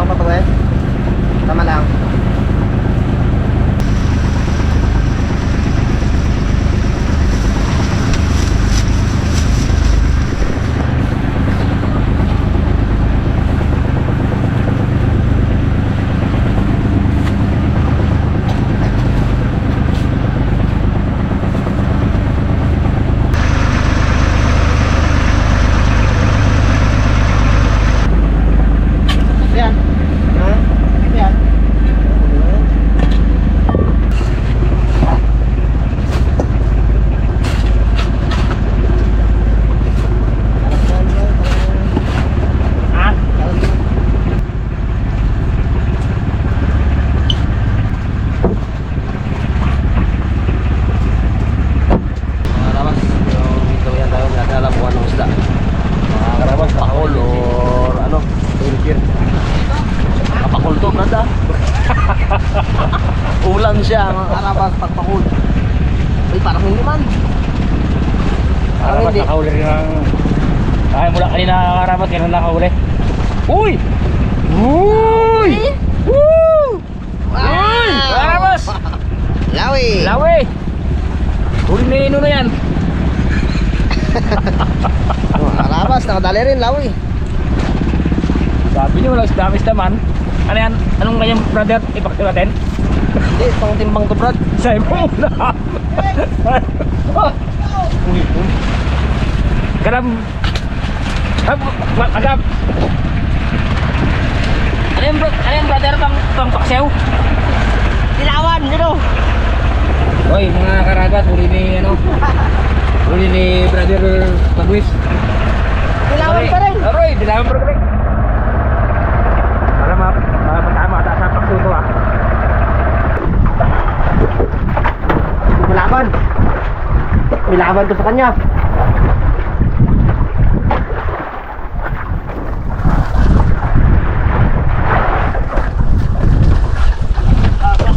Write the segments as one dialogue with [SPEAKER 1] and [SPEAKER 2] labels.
[SPEAKER 1] bang patawid? Tama lang. Nakahuli? Uy! Uy! Woo! Uy! Karabas!
[SPEAKER 2] Lawi!
[SPEAKER 1] Lawi! Huli na ino na yan.
[SPEAKER 2] Karabas, nakadali rin, lawi.
[SPEAKER 1] Sabi niyo, walang damis naman. Ano yan? Anong kanyang brother? Ipakita natin?
[SPEAKER 2] Hindi, pang timbang to, Brad.
[SPEAKER 1] Sa mo na. Uy, Agam. Ano yung, ano yung brother pang, pang paksew?
[SPEAKER 2] Dilawan, yun o.
[SPEAKER 1] Hoy, mga karagat, huli ni ano? Huli ni brother Pagwis.
[SPEAKER 2] Dilawan pa rin.
[SPEAKER 1] Aroy, dilawan pa rin. Para ma para matama ka sa pagsuto ah.
[SPEAKER 2] May laban to sa kanya.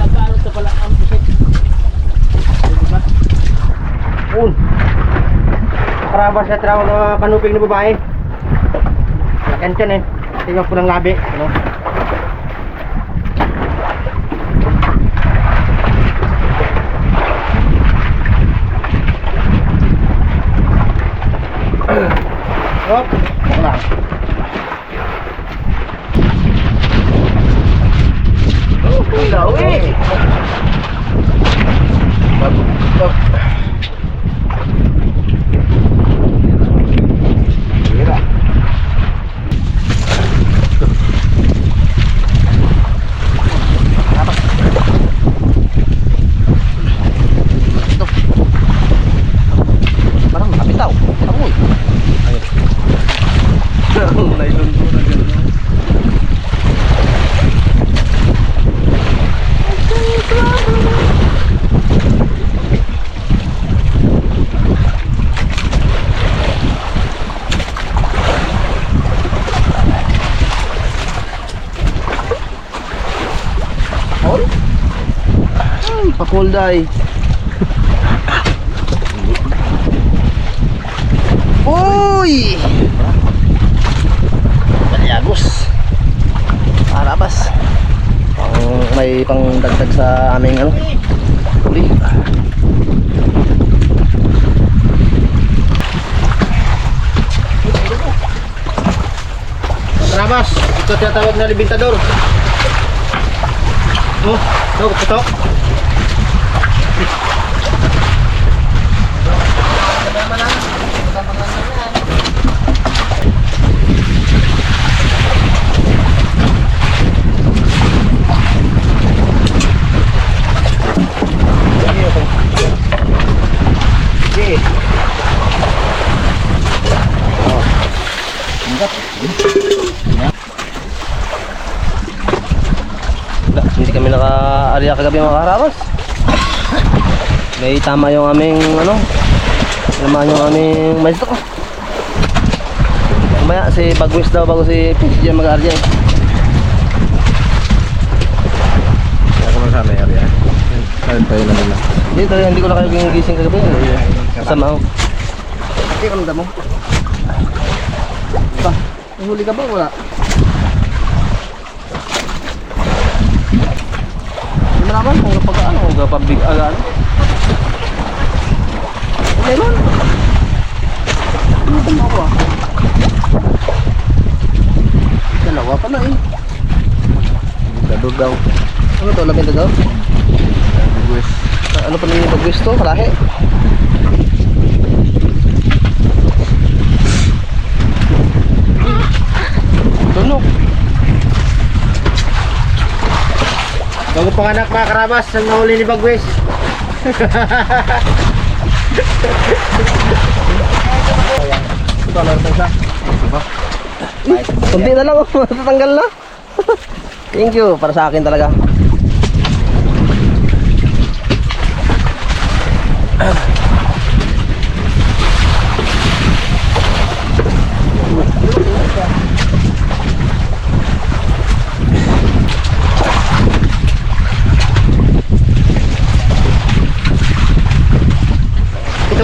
[SPEAKER 1] Nagkaroon sa pala ang pusit.
[SPEAKER 2] Un. Karabas na trawag ng mga kanuping na babae. Lakan tiyan eh. Tingnan po ng labi. Ano? Hop. Wala. Oh, lawi. Mira. Ito. Parang nakapitaw. Amoy.
[SPEAKER 3] Nylon po na gano'n.
[SPEAKER 2] All? Ay, pakulday. Uy! Balyagos. Arabas. Pang may pang dagdag sa aming ano. Uli. Arabas, ito tinatawag na libintador. Oh, ito, ito. Hindi kami naka-area kagabi mga karabas. May tama yung aming ano, naman yung aming maestro. Mamaya si Bagwis daw bago si Pinch dyan mag-area eh.
[SPEAKER 3] Ako man sana yari yan. Kahit tayo na nila.
[SPEAKER 2] Hindi talaga hindi ko na kayo gising kagabi. Kasama ako. Hindi ka mo. Ba, huli ka ba? Wala. Hindi mo naman kung kapag ano, kung kapag big agan. Lemon. Ano ba ako ah? Dalawa pa na eh.
[SPEAKER 3] Dador daw.
[SPEAKER 2] Ano to? Labinda daw?
[SPEAKER 3] Buwis.
[SPEAKER 2] Ano pa nang pag gusto? Kalahe? Tunog. Bago panganak mga karabas, ang nahuli ni Bagwes.
[SPEAKER 3] Ito, alam tayo sa.
[SPEAKER 2] Kunti na lang, oh. matatanggal na. Thank you, para sa akin talaga.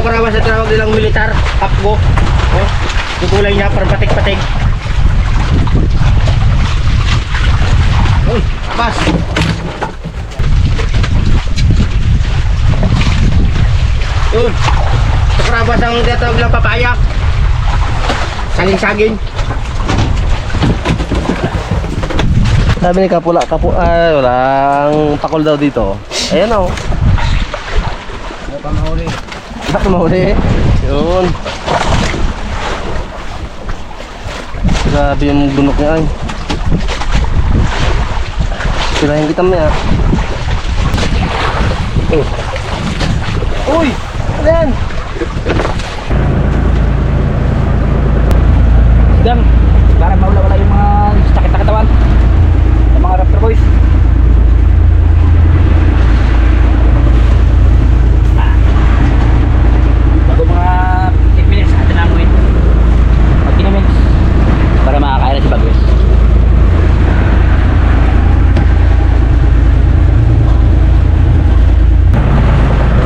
[SPEAKER 2] Ito karawas na tawag
[SPEAKER 1] nilang militar, hapgo. Oh, tutulay niya para patik-patik. Uy, abas. Yun. Sa karabas ang tinatawag lang papaya. Saging-saging.
[SPEAKER 2] Sabi ni Kapula, Kapu, ay, walang pakol daw dito. Ayan o.
[SPEAKER 1] Ano pa mahuli?
[SPEAKER 2] Bakit mahuli? Yun. Grabe yung bunok niya ay. Sirahin kita mo ya. Oh. Uy! Ano yan?
[SPEAKER 1] Dam, para mawala-wala yung mga sakit na katawan. Yung mga raptor boys. Ah. Bago mga 10 minutes, atin na amuin. Pag minutes, para makakain na si Bagwes.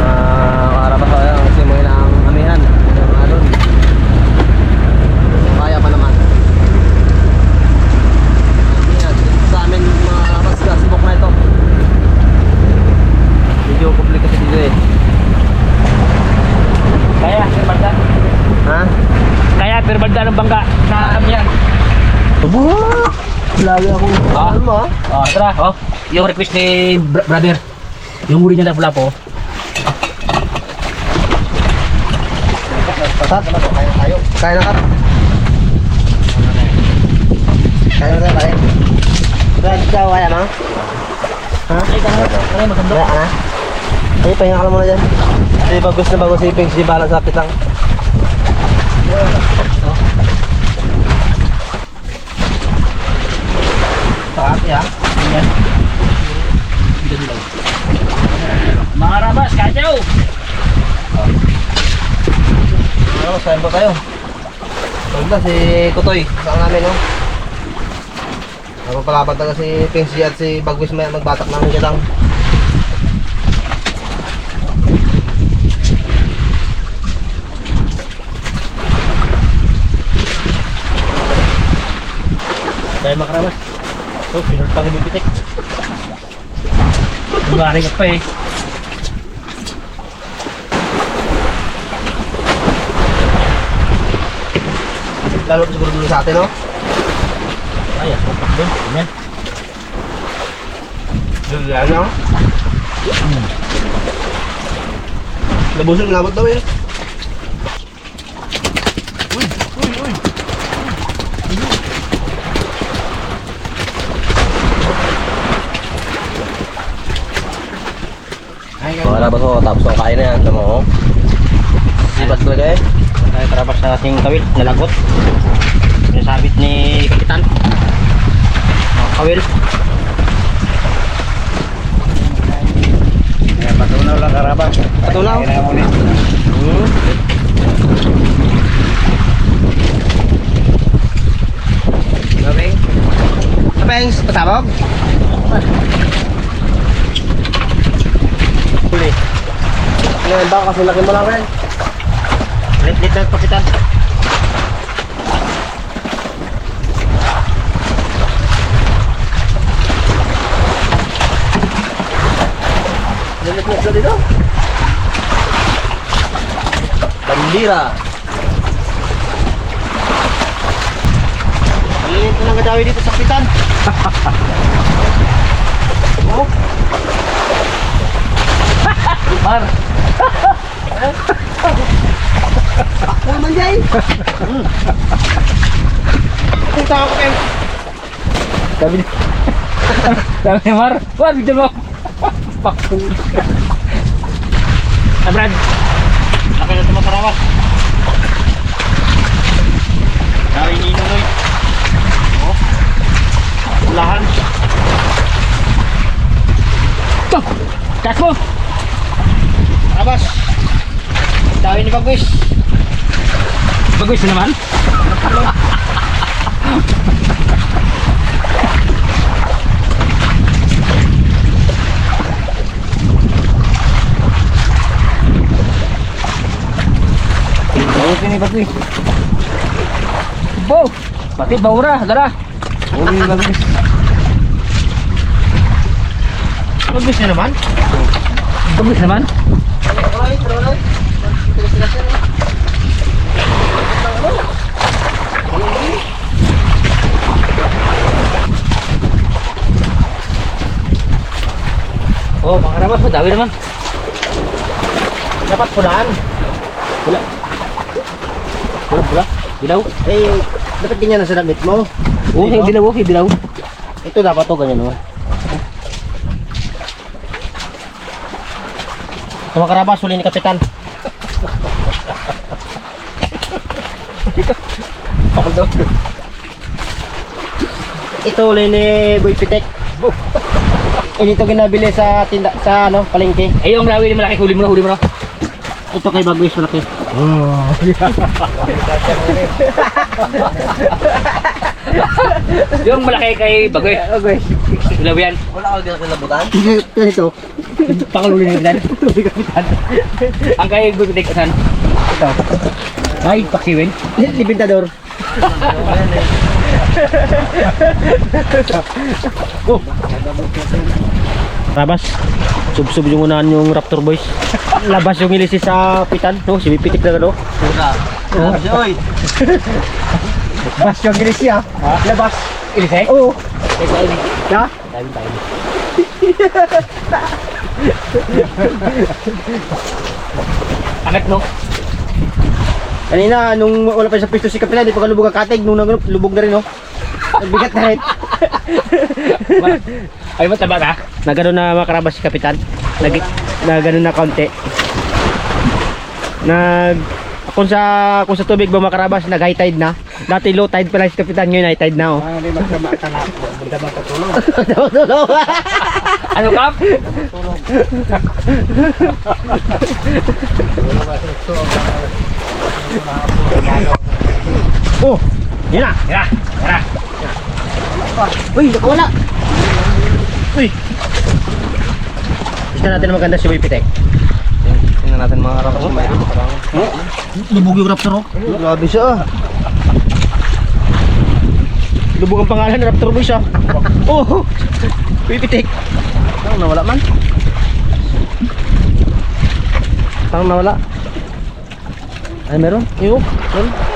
[SPEAKER 2] Ah, para pa kaya kasi mo ang amihan. Yung ano. Kaya pa naman. Yan, sa amin mga kapas gasbok na ito. Medyo komplikasyon dito eh.
[SPEAKER 1] Kaya, pero balda.
[SPEAKER 2] Ha?
[SPEAKER 1] Kaya, pero balda ng bangga sa amyan.
[SPEAKER 2] Lagi ako.
[SPEAKER 1] Ah.
[SPEAKER 2] Ano mo?
[SPEAKER 1] Oh, oh. Yung request ni br- brother. Yung huli niya na pula po.
[SPEAKER 2] Patat? Kaya tayo. Kaya na ka? Kaya na tayo, kaya. Brad, ikaw kaya mo? Ha?
[SPEAKER 1] Ay, kaya, kaya maganda.
[SPEAKER 2] Wala ka na? Ay, pahinga ka muna dyan. Hindi, bagus na bagus si Pings. Di balang sakit lang.
[SPEAKER 1] Ha. Dito dilaw. Mga rabas, kajaw!
[SPEAKER 2] Ano, saan ba tayo? Wala, si Kutoy. Saan namin, no? Ako palaban talaga si Pings at si Bagwis may magbatak namin dyan lang.
[SPEAKER 1] Kaya mga rabas. So, pinag pang ibibitik. Lumaring pa eh.
[SPEAKER 2] Lalo siguro dulu sa atin, no?
[SPEAKER 1] Ay, ako pa doon. Ayan.
[SPEAKER 2] Dulu yan, no? Labusin, labot daw eh. Mga labas ko, tapos ang kain na yan. Tama ko. Sibat talaga eh.
[SPEAKER 1] Ay, karabas sa ating kawil, nalagot. Sinasabit ni Kapitan. Mga kawil. Kaya patunaw lang karabas.
[SPEAKER 2] Patunaw? Hmm. Kapengs, patabog.
[SPEAKER 1] Huli.
[SPEAKER 2] Ngayon ba kasi laki mo lang rin?
[SPEAKER 1] Lit-lit lang Kapitan.
[SPEAKER 2] Lilit mo dito. Bandira.
[SPEAKER 1] Malilit na lang kadawi dito sa Kapitan. oh. Mar.
[SPEAKER 2] Ako naman dyan.
[SPEAKER 1] Kung tao ko kayo. Sabi ni... Sabi ni Mar, wag dyan mo. Pakul. Ah, Brad. Laki na ito matarawas. Dari ni Nunoy. Oh. Lahan. Ito. Kas mo. Tarabas. Dami ni Bagwis. Bagwis na naman? Buti ni Bagwis. Bo! Bakit baura? Dala!
[SPEAKER 4] Uli ni Bagwis. Bagwis na naman?
[SPEAKER 1] Bagwis naman. Oh, mga karabas, madami naman.
[SPEAKER 4] Dapat pulaan.
[SPEAKER 1] Wala. Wala, wala. Dilaw.
[SPEAKER 4] Eh, dapat ganyan na sa damit mo.
[SPEAKER 1] Oh,
[SPEAKER 4] Dito?
[SPEAKER 1] hindi dilaw, hindi dilaw.
[SPEAKER 4] Ito dapat to ganyan oh. Mga huli ni Kapitan. Ito huli ni Boy Pitek. Eh, dito ginabili sa tinda, sa ano, palengke.
[SPEAKER 1] Eh, yung lawi ni malaki, huli mo huli mo.
[SPEAKER 4] Ito kay Bagwis malaki.
[SPEAKER 1] Yung malaki kay Bagoy.
[SPEAKER 4] Okay.
[SPEAKER 1] Dilaw yan.
[SPEAKER 4] Wala ka din kilabutan? Ito.
[SPEAKER 1] Pakaluli Kapitan. Kapitan. Ang kay Gupitik, saan?
[SPEAKER 4] Ito.
[SPEAKER 1] Ay, pakiwin.
[SPEAKER 4] Libintador. Rabas, sub-sub yung unahan yung Raptor Boys. Labas yung ilisi sa pitan, no? Si Pitik na gano. Pura. Oh, oy. Labas yung ilisi ah. Labas.
[SPEAKER 1] Ilise?
[SPEAKER 4] Oo.
[SPEAKER 1] Kay Bagoy.
[SPEAKER 4] Ha?
[SPEAKER 1] Dami tayo. Angat no?
[SPEAKER 4] Kanina, nung wala pa sa pisto si Kapila, di pa kalubog ang katig. Nung lubog na rin, no? Nagbigat na rin.
[SPEAKER 1] Ay, mataba ka?
[SPEAKER 4] na gano'n na makarabas si Kapitan. Nag, na gano'n na konti. Nag kung sa kung sa tubig ba makarabas nag high tide na. Dati low tide pa lang si Kapitan ngayon high tide na oh.
[SPEAKER 1] Hindi magkama ka na. Bunda bang katulong.
[SPEAKER 4] Tulong.
[SPEAKER 1] Ano kap?
[SPEAKER 4] oh, yan na.
[SPEAKER 1] Tira, tira.
[SPEAKER 4] Uy, nakawala. Uy. Tingnan natin ang maganda si Boy Pitek.
[SPEAKER 2] Tingnan natin mga karabas kung mayroon lang.
[SPEAKER 4] Lubog yung Raptor oh. Grabe siya ah. Lubog ang pangalan ng Raptor Boy siya. Oh! Pipitik. Parang nawala man. Parang nawala. Ay meron? Iyo. Meron.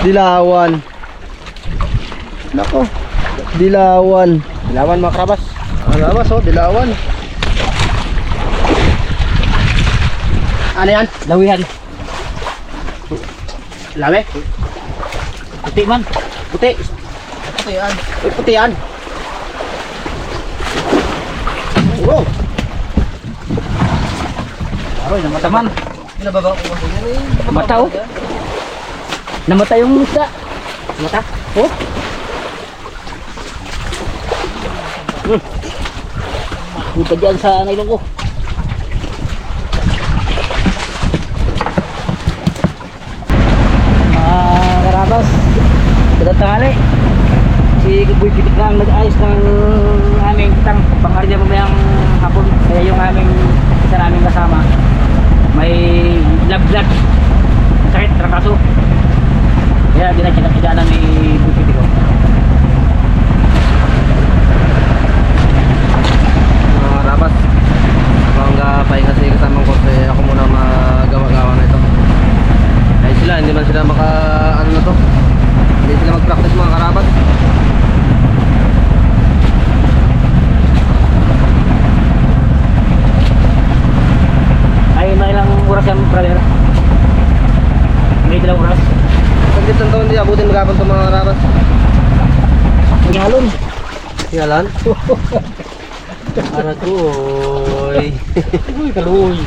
[SPEAKER 4] Dilawan. Nako. Dilawan. Dilawan mga krabas. Ang labas oh, dilawan. Ano yan?
[SPEAKER 1] Lawihan.
[SPEAKER 4] Lawe?
[SPEAKER 1] Puti man.
[SPEAKER 4] Puti. Puti yan. Uy, puti yan. Wow.
[SPEAKER 1] Aroy, namata man.
[SPEAKER 4] Pinababa ko kasi yan eh.
[SPEAKER 1] Mata oh. Namata yung isda.
[SPEAKER 4] Mata?
[SPEAKER 1] Oh. Hmm. Pa dyan sa nailong ko. Mga karabas. Kada tangali. Si Kuboy Pitik na ang nag-ayos ng aming tang pangarya mamayang hapon. Kaya yung aming isa naming kasama may lablag sakit trakaso kaya dinachinap-chinanan ni Kuboy ko.
[SPEAKER 2] Mga karabas. Habang pahinga si kasamang ko kasi ako muna magawa-gawa na ito. Ay sila, hindi man sila maka ano na to. Hindi sila mag-practice mga karabas.
[SPEAKER 1] Ay, mga ilang oras yan, brother? May ilang oras?
[SPEAKER 2] Pagkit ng taon, di abutin magapon itong mga karabas.
[SPEAKER 1] Ngalon.
[SPEAKER 2] Yalan. Anak ko, oy.
[SPEAKER 1] Uy, kaluoy.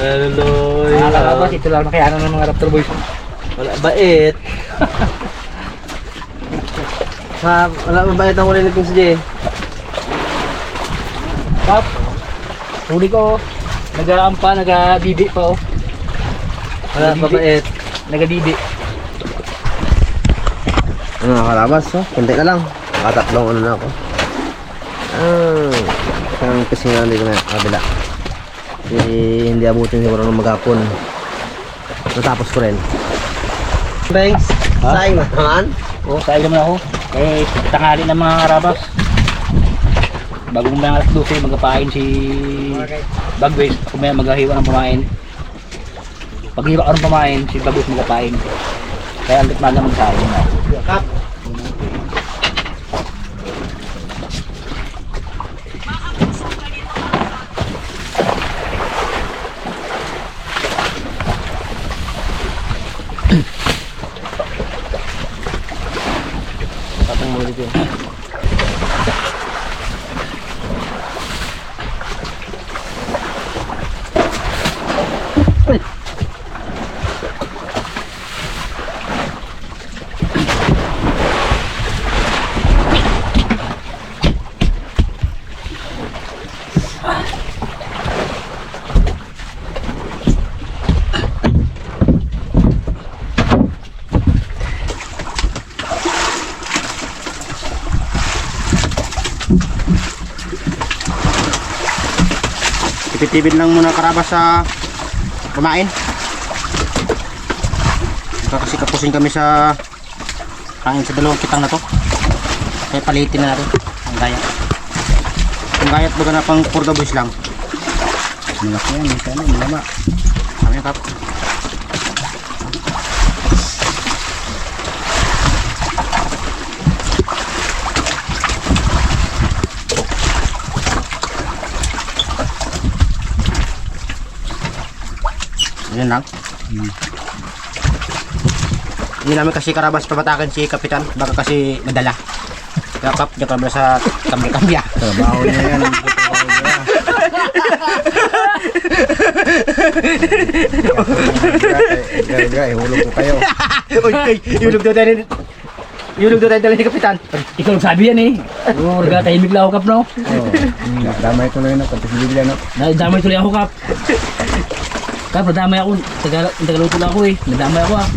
[SPEAKER 2] Aloy.
[SPEAKER 1] Mga kalabas, ito lang nakayanan ng mga Raptor Boys.
[SPEAKER 2] Wala bait. Ha, wala mabait ang huli nitong si Jay.
[SPEAKER 1] Kap, huli ko. Nag-aampa, nag-bibi pa oh.
[SPEAKER 2] Wala mabait.
[SPEAKER 1] Nag-bibi.
[SPEAKER 2] Ano mga kalabas, oh? Kunti na lang. Nakatatlong ano na ako. Ah. Ang pising na dito na kabila. Eh, hindi abutin siguro ng maghapon. Natapos ko rin. Thanks.
[SPEAKER 1] Ha?
[SPEAKER 2] Sayang na naman.
[SPEAKER 1] Oo, kain naman ako. Eh, tanghali ng mga karabas. Bago mga alas 12, magapain si Bagwes. Ako may maghahiwa ng pamain. Paghiwa ko ng pamain, si Bagwes magapain. Kaya ang maga magsahin na.
[SPEAKER 2] Kap. Patang mo dito.
[SPEAKER 4] Tipid-tipid lang muna karabas sa kumain. Kasi kapusin kami sa kain sa dalawang kitang na to. Kaya palitin na natin ang gaya. Ang gayat baga na pang for the boys lang. Malaki yan, may kano, malama. Yung kap? Yun lang. Hindi namin kasi karabas pabatakan si Kapitan. Baka kasi madala. Kaya kap, diyan kami sa kambya-kambya.
[SPEAKER 2] Trabaho niya yan. Niya. Gaya, ihulog ko kayo.
[SPEAKER 4] Uy, uy, yulog daw tayo. Yulog daw tayo dala ni Kapitan.
[SPEAKER 1] Ikaw nagsabi yan eh. Oo, nagkatahimik lang ako kap no.
[SPEAKER 2] Oh, damay tuloy na, tapos bigla na.
[SPEAKER 1] Nadamay tuloy ako kap. Kap, nadamay ako. Tagal Tagaluto lang ako eh. Nadamay ako ah.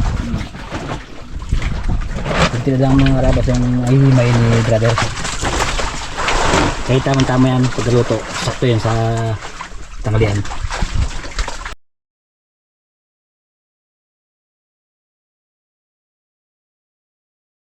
[SPEAKER 1] Pag tinadang mga karabas yung ayumay ni brother. Kahit tamang tama yan pagkaluto. Sakto yan sa tanghalian.